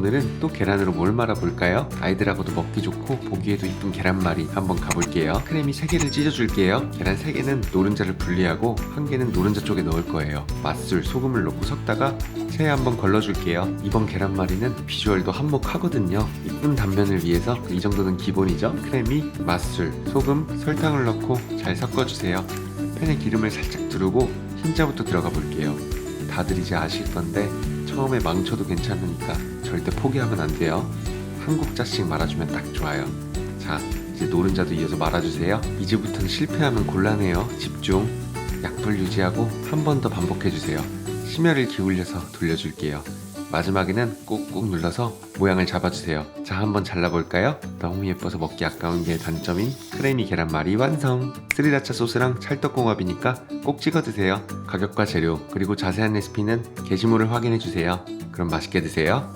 오늘은 또 계란으로 뭘 말아볼까요? 아이들하고도 먹기 좋고 보기에도 이쁜 계란말이 한번 가볼게요. 크림이 3개를 찢어줄게요. 계란 3개는 노른자를 분리하고 한 개는 노른자 쪽에 넣을 거예요. 맛술, 소금을 넣고 섞다가 체에 한번 걸러줄게요. 이번 계란말이는 비주얼도 한몫하거든요. 이쁜 단면을 위해서 이 정도는 기본이죠. 크림이, 맛술, 소금, 설탕을 넣고 잘 섞어주세요. 팬에 기름을 살짝 두르고 흰자부터 들어가 볼게요. 다들 이제 아실 건데 처음에 망쳐도 괜찮으니까 절대 포기하면 안 돼요. 한 국자씩 말아주면 딱 좋아요. 자, 이제 노른자도 이어서 말아주세요. 이제부터는 실패하면 곤란해요. 집중. 약불 유지하고 한 번 더 반복해주세요. 심혈을 기울여서 돌려줄게요. 마지막에는 꾹꾹 눌러서 모양을 잡아주세요. 자, 한번 잘라볼까요? 너무 예뻐서 먹기 아까운 게 단점인 크레미 계란말이 완성! 스리라차 소스랑 찰떡궁합이니까 꼭 찍어 드세요. 가격과 재료, 그리고 자세한 레시피는 게시물을 확인해주세요. 그럼 맛있게 드세요.